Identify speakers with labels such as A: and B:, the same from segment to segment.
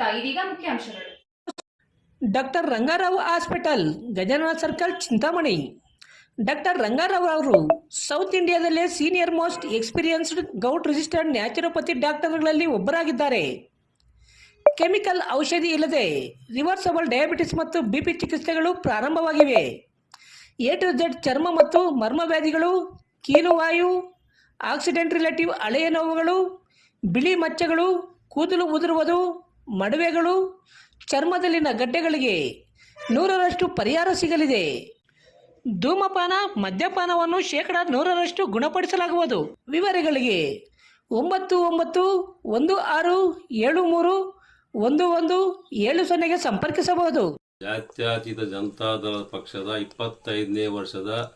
A: ಸ್ವಾಗತ ಇದೀಗ ಮುಖ್ಯಾಂಶಗಳು
B: doctor Rangarao hospital, Gajanana circle, Chintamani. Doctor Rangarao ಅವರು south ಇಂಡಿಯಾದಲ್ಲೇ senior most experienced govt registered naturopathy ಡಾಕ್ಟರ್ಗಳಲ್ಲಿ ಒಬ್ಬರಾಗಿದ್ದಾರೆ. ಕೆಮಿಕಲ್ ಔಷಧಿ ಇಲ್ಲದೆ ರಿವರ್ಸಬಲ್ ಡಯಾಬಿಟಿಸ್ ಮತ್ತು ಬಿಪಿ ಚಿಕಿತ್ಸೆಗಳು ಪ್ರಾರಂಭವಾಗಿವೆ. ಎ ಟು ಜೆಡ್ ಚರ್ಮ ಮತ್ತು ಮರ್ಮ ವ್ಯಾಧಿಗಳು ಕೀಲುವಾಯು ಆಕ್ಸಿಡೆಂಟ್ ರಿಲೇಟಿವ್ ಹಳೆಯ ನೋವುಗಳು, ಬಿಳಿ ಮಚ್ಚೆಗಳು, ಕೂದಲು ಉದುರುವುದು ಮಡುವೆಗಳು ಚರ್ಮದಲ್ಲಿನ ಗಡ್ಡೆಗಳಿಗೆ ನೂರರಷ್ಟು ಪರಿಹಾರ ಸಿಗಲಿದೆ. ಧೂಮಪಾನ, ಮದ್ಯಪಾನವನ್ನು ಶೇಕಡ ನೂರರಷ್ಟು ಗುಣಪಡಿಸಲಾಗುವುದು. ವಿವರಗಳಿಗೆ ಒಂಬತ್ತು ಒಂಬತ್ತು ಒಂದು ಆರು ಏಳು ಮೂರು ಒಂದು ಒಂದು ಏಳು ಸೊನ್ನೆಗೆ ಸಂಪರ್ಕಿಸಬಹುದು.
C: ಜಾತ್ಯತೀತ ಜನತಾದಳ ಪಕ್ಷದ ಇಪ್ಪತ್ತೈದನೇ ವರ್ಷದ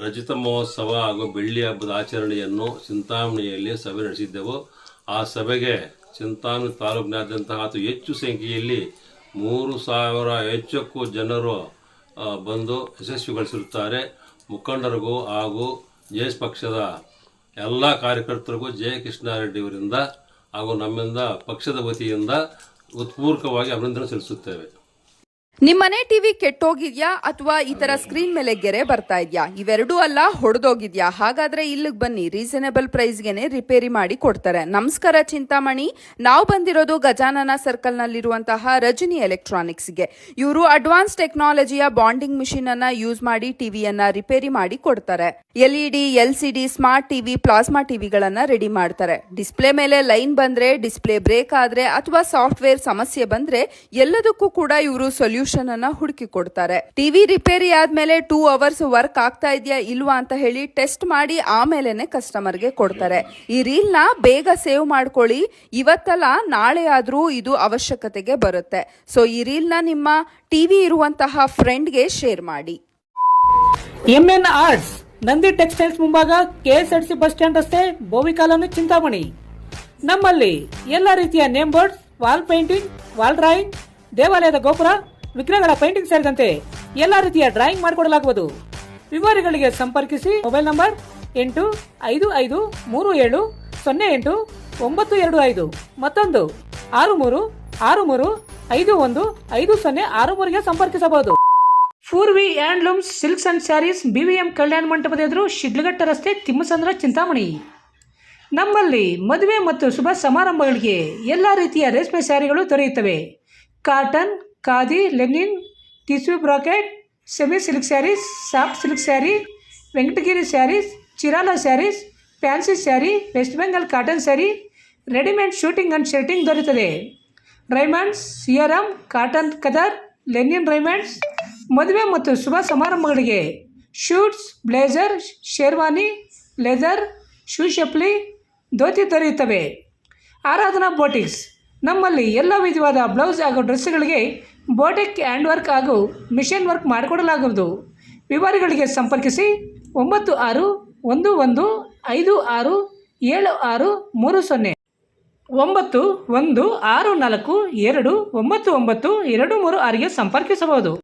C: ರಜತ ಮಹೋತ್ಸವ ಹಾಗೂ ಬೆಳ್ಳಿ ಹಬ್ಬದ ಆಚರಣೆಯನ್ನು ಚಿಂತಾಮಣಿಯಲ್ಲಿ ಸಭೆ ನಡೆಸಿದ್ದೆವು. ಆ ಸಭೆಗೆ ಚಿಂತಾಮಣಿ ತಾಲೂಕಿನಾದ್ಯಂತ ಅತಿ ಹೆಚ್ಚು ಸಂಖ್ಯೆಯಲ್ಲಿ ಮೂರು ಸಾವಿರ ಹೆಚ್ಚಕ್ಕೂ ಜನರು ಬಂದು ಯಶಸ್ವಿಗೊಳಿಸಿರುತ್ತಾರೆ. ಮುಖಂಡರಿಗೂ ಹಾಗೂ ಜೆ ಎಸ್ ಪಕ್ಷದ ಎಲ್ಲ ಕಾರ್ಯಕರ್ತರಿಗೂ ಜಯ ಕೃಷ್ಣಾರೆಡ್ಡಿ ಅವರಿಂದ ಹಾಗೂ ನಮ್ಮಿಂದ ಪಕ್ಷದ ವತಿಯಿಂದ ಉತ್ಪೂರ್ವಕವಾಗಿ ಅಭಿನಂದನೆ ಸಲ್ಲಿಸುತ್ತೇವೆ.
D: ನಿಮ್ಮನೆ ಟಿವಿ ಕೆಟ್ಟೋಗಿದ್ಯಾ ಅಥವಾ ಈ ತರ ಸ್ಕ್ರೀನ್ ಮೇಲೆ ಗೆರೆ ಬರ್ತಾ ಇದ್ಯಾ? ಇವೆರಡೂ ಅಲ್ಲ, ಹೊಡೆದೋಗಿದ್ಯಾ? ಹಾಗಾದ್ರೆ ಇಲ್ಲಿಗೆ ಬನ್ನಿ, ರೀಸನೇಬಲ್ ಪ್ರೈಸ್ಗೆನೆ ರಿಪೇರಿ ಮಾಡಿ ಕೊಡ್ತಾರೆ. ನಮಸ್ಕಾರ ಚಿಂತಾಮಣಿ. ನಾವು ಬಂದಿರೋದು ಗಜಾನನ ಸರ್ಕಲ್ ನಲ್ಲಿರುವಂತಹ ರಜನಿ ಎಲೆಕ್ಟ್ರಾನಿಕ್ಸ್ಗೆ. ಇವರು ಅಡ್ವಾನ್ಸ್ ಟೆಕ್ನಾಲಜಿಯ ಬಾಂಡಿಂಗ್ ಮಿಷಿನ್ ಅನ್ನ ಯೂಸ್ ಮಾಡಿ ಟಿವಿಯನ್ನ ರಿಪೇರಿ ಮಾಡಿ ಕೊಡ್ತಾರೆ. LED L C D, smart TV, plasma ಟಿವಿಗಳನ್ನ ready ಮಾಡ್ತಾರೆ. ಡಿಸ್ಪ್ಲೇ ಮೇಲೆ ಲೈನ್ ಬಂದ್ರೆ, ಡಿಸ್ಪ್ಲೇ ಬ್ರೇಕ್ ಆದ್ರೆ ಅಥವಾ ಸಾಫ್ಟ್ವೇರ್ ಸಮಸ್ಯೆ ಬಂದ್ರೆ ಎಲ್ಲದಕ್ಕೂ ಕೂಡ ಇವರು ಸೊಲ್ಯೂಷನ್ ಅನ್ನ ಹುಡುಕಿ ಕೊಡ್ತಾರೆ. ಟಿವಿ ರಿಪೇರಿ ಆದ್ಮೇಲೆ ಟೂ ಅವರ್ಸ್ ವರ್ಕ್ ಆಗ್ತಾ ಇದೆಯಾ ಇಲ್ವಾ ಅಂತ ಹೇಳಿ ಟೆಸ್ಟ್ ಮಾಡಿ ಆಮೇಲೆನೆ ಕಸ್ಟಮರ್ಗೆ ಕೊಡ್ತಾರೆ. ಈ ರೀಲ್ನ ಬೇಗ ಸೇವ್ ಮಾಡ್ಕೊಳ್ಳಿ, ಇವತ್ತಲ್ಲ ನಾಳೆ ಆದ್ರೂ ಇದು ಅವಶ್ಯಕತೆಗೆ ಬರುತ್ತೆ. ಸೊ, ಈ ರೀಲ್ನ ನಿಮ್ಮ ಟಿವಿ ಇರುವಂತಹ ಫ್ರೆಂಡ್ಗೆ ಶೇರ್ ಮಾಡಿ.
B: ಎಂಎನ್ ಆರ್ಟ್ಸ್, ನಂದಿ ಟೆಕ್ಸ್ಟೈಲ್ಸ್ ಮುಂಭಾಗ ಕೆಎಸ್ಆರ್ಸಿ ಬಸ್ ಸ್ಟ್ಯಾಂಡ್ ರಸ್ತೆ, ಬೋವಿ ಕಾಲೋನಿ, ಚಿಂತಾಮಣಿ. ನಮ್ಮಲ್ಲಿ ಎಲ್ಲ ರೀತಿಯ name boards, wall painting, wall drawing, ದೇವಾಲಯದ ಗೋಪುರ ವಿಗ್ರಹಗಳ ಪೇಂಟಿಂಗ್ ಸೇರಿದಂತೆ ಎಲ್ಲ ರೀತಿಯ ಡ್ರಾಯಿಂಗ್ ಮಾಡಿಕೊಡಲಾಗುವುದು. ವಿವರಗಳಿಗೆ ಸಂಪರ್ಕಿಸಿ ಮೊಬೈಲ್ ನಂಬರ್ ಎಂಟು ಐದು ಐದು ಮೂರು ಏಳು ಸೊನ್ನೆ ಎಂಟು ಒಂಬತ್ತು ಎರಡು ಐದು ಮತ್ತೊಂದು ಆರು ಮೂರು ಆರು ಮೂರು ಐದು ಒಂದು ಐದು ಸೊನ್ನೆ ಆರು ಮೂರಿಗೆ ಸಂಪರ್ಕಿಸಬಹುದು. Poorvi handlooms silks and saris BVM ಕಲ್ಯಾಣ ಮಂಟಪದ ಎದುರು ಶಿಡ್ಲಘಟ್ಟ ರಸ್ತೆ ತಿಮ್ಮಸಂದ್ರ ಚಿಂತಾಮಣಿ. ನಮ್ಮಲ್ಲಿ ಮದುವೆ ಮತ್ತು ಶುಭ ಸಮಾರಂಭಗಳಿಗೆ ಎಲ್ಲ ರೀತಿಯ ರೇಷ್ಮೆ ಸ್ಯಾರಿಗಳು ದೊರೆಯುತ್ತವೆ. Cotton khadi, linen tissue brocade, semi silk sarees, soft silk saree, Venkatagiri sarees Chirala sarees, fancy saree, West Bengal cotton saree, readymade suiting and shirting ದೊರೆಯುತ್ತದೆ. Raymonds Siyaram, cotton khaddar, linen Raymonds ಮದುವೆ ಮತ್ತು ಶುಭ ಸಮಾರಂಭಗಳಿಗೆ suits blazer sherwani, leather, shoe ಶಪ್ಲಿ, dhoti ದೊರೆಯುತ್ತವೆ. Aradhana boutiques, ನಮ್ಮಲ್ಲಿ ಎಲ್ಲ ವಿಧವಾದ blouse ಹಾಗೂ ಡ್ರೆಸ್ಗಳಿಗೆ ಬೋಟಿಕ್ ಹ್ಯಾಂಡ್ ವರ್ಕ್ ಹಾಗೂ ಮಿಷನ್ ವರ್ಕ್ ಮಾಡಿಕೊಡಲಾಗುವುದು. ವಿವರಗಳಿಗೆ ಸಂಪರ್ಕಿಸಿ ಒಂಬತ್ತು ಆರು ಒಂದು ಒಂದು ಐದು ಆರು ಏಳು ಆರು ಮೂರು ಸೊನ್ನೆ. ಒಂಬತ್ತು ಒಂದು ಆರು ನಾಲ್ಕು ಎರಡು ಒಂಬತ್ತು ಒಂಬತ್ತು ಎರಡು ಮೂರು ಆರಿಗೆ ಸಂಪರ್ಕಿಸಬಹುದು.